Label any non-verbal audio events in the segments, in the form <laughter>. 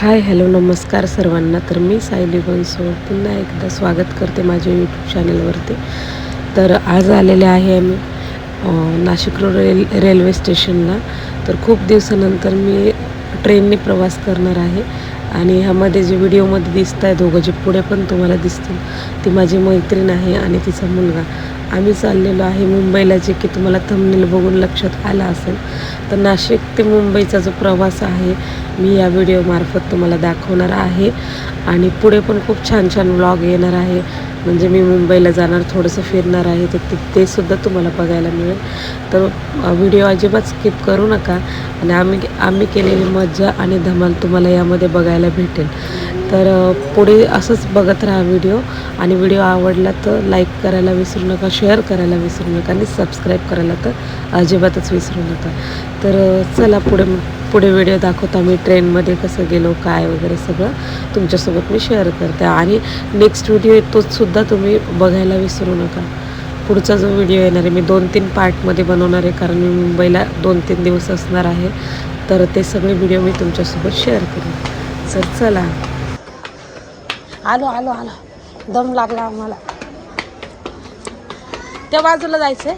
Hi hello नमस्कार सर्वांना. तर मी सायली बनसो पुन्हा एकदा स्वागत करते माझ्या यूट्यूब चॅनलवरती तर आज आलेले आहे आम्ही नाशिक रोड रेल रेल्वे स्टेशनला. तर खूप दिवसानंतर मी ट्रेनने प्रवास करणार आहे. आणि ह्यामध्ये जे व्हिडिओमध्ये दिसत आहे दोघं जे पुढे पण तुम्हाला दिसतील ती माझी मैत्रीण आहे आणि तिचा मुलगा. आम्ही चाललेलो आहे मुंबईला जे की तुम्हाला थंबनेल बघून लक्षात आलं असेल. तर नाशिक ते मुंबईचा जो प्रवास आहे मी या व्हिडिओमार्फत तुम्हाला दाखवणार आहे. आणि पुढे पण खूप छान छान व्लॉग येणार आहे. म्हणजे मी मुंबईला जाणार थोडंसं फिरणार आहे तर ते तेसुद्धा तुम्हाला बघायला मिळेल. तर व्हिडिओ अजिबात स्किप करू नका. आणि आम्ही आम्ही केलेली मज्जा आणि धमाल तुम्हाला यामध्ये बघायला भेटेल. तर पुढे असंच बघत राहा व्हिडिओ आणि व्हिडिओ आवडला तर लाईक करायला विसरू नका शेअर करायला विसरू नका आणि सबस्क्राईब करायला तर अजिबातच विसरू नका. तर चला पुढे पुढे व्हिडिओ दाखवतो आम्ही ट्रेनमध्ये कसं गेलो काय वगैरे सगळं. तुमच्यासोबत मी शेअर करते आणि नेक्स्ट व्हिडिओ तोचसुद्धा तुम्ही बघायला विसरू नका. पुढचा जो व्हिडिओ येणार आहे मी दोन तीन पार्टमध्ये बनवणार आहे कारण मी मुंबईला दोन तीन दिवस असणार आहे. तर ते सगळे व्हिडिओ मी तुमच्यासोबत शेअर करेन. तर चला. आलो आलो आलो. दम लागला आम्हाला. त्या बाजूला जायचंय.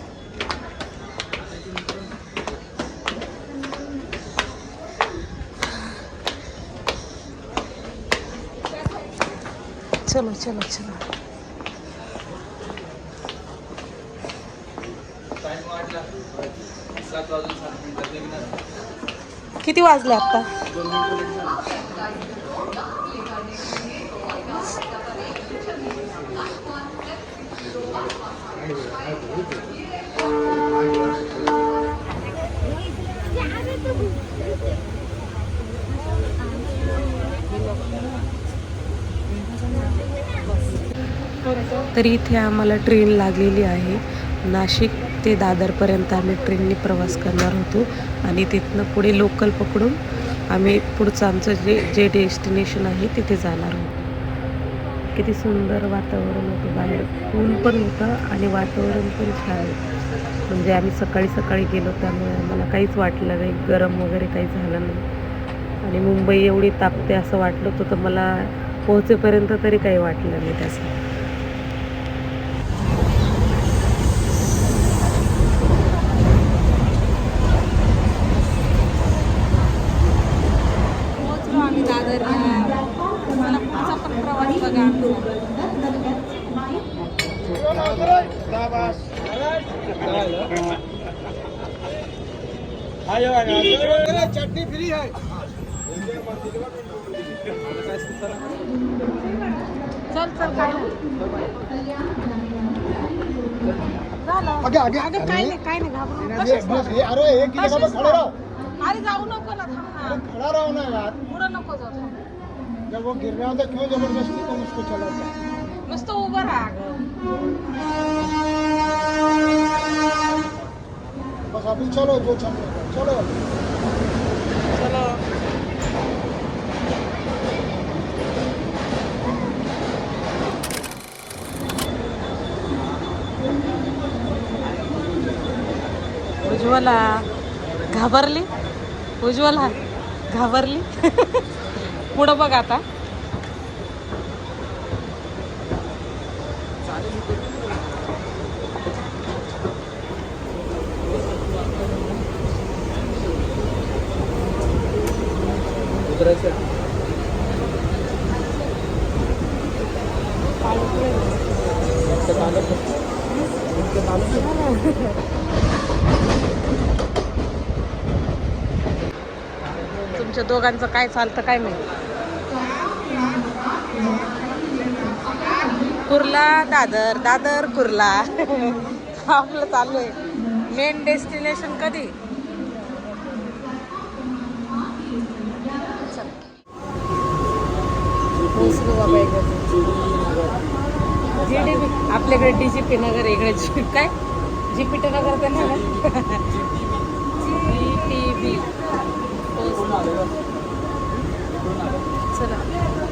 चलो चलो चलो. किती वाजले आता? तर इथे आम्हाला ट्रेन लागलेली आहे. नाशिक ते दादरपर्यंत आम्ही ट्रेनने प्रवास करणार होतो. आणि तिथनं पुढे लोकल पकडून आम्ही पुढचं आमचं जे जे डेस्टिनेशन आहे तिथे जाणार आहोत. किती सुंदर वातावरण होतं बाहेर. ऊन पण होतं आणि वातावरण पण छान. म्हणजे आम्ही सकाळी सकाळी गेलो त्यामुळे आम्हाला काहीच वाटलं नाही. गरम वगैरे काही झालं नाही. आणि मुंबई एवढी तापते असं वाटलं होतं तर मला पोहोचेपर्यंत तरी काही वाटलं नाही त्यासाठी. मला पुढचा पण प्रवास बघा. आमचा चटनी फ्री है चल चल काय झालं काय नाही काय नाही घाबरू अरे जाऊ नको ना थांब ना. खड़ा रहो ना यार. पुढं नको जाऊ थांब. जब वो गिर रहा था क्यों जबरदस्ती तुम उसको चलाते नुसतं उभं राहा अगं बस अभी चलो जो चल रहा है चलो. चलो. उज्ज्वला घाबरली? उज्ज्वला घाबरली. पुढं बघ आता. तुमच्या दोघांचं काय चालतं काय माहिती कुर्ला दादर दादर कुर्ला. <laughs> आपलं चालू आहे. मेन डेस्टिनेशन कधी? पोहोचलो बाबा एकदा पी आपल्याकडे डीजीपी नगर इकडे जी <laughs> काय जीपीटी नगर तर नाही <laughs>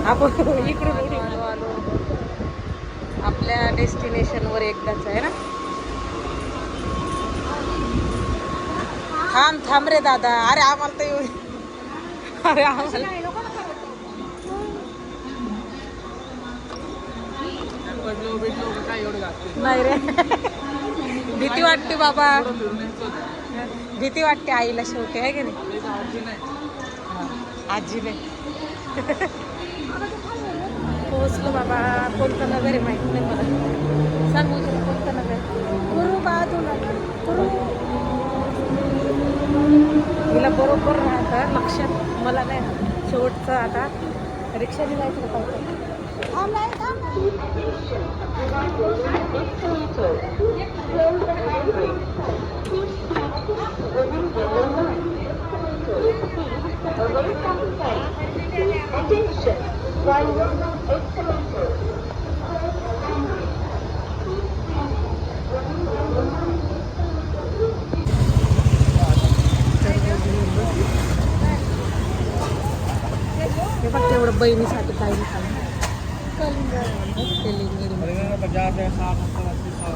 आपण इकडून आलो आलो. आपल्या डेस्टिनेशनवर एकदाच आहे ना? थांब थांब रे दादा. अरे आम्हाला तर येऊ अरे आम्हाला नाही रे. भीती वाटते बाबा. भीती वाटते आईला शेवटी आहे की नाही? आजी नाही <laughs> पोहोचलो बाबा. कोणतं नगर आहे माहिती नाही मला. सांगू तुला कोणतं नगर आहे? कुरू बाजूला. कुरू. हिला बरोबर राहतं लक्षात. मला नाही राहत. शेवटचं आता रिक्षाने जायचं होतं हे बघ तेवढं बहिणीसाठी काही नाही कलिंगड. पचास है साठ सत्तर अस्सी सौ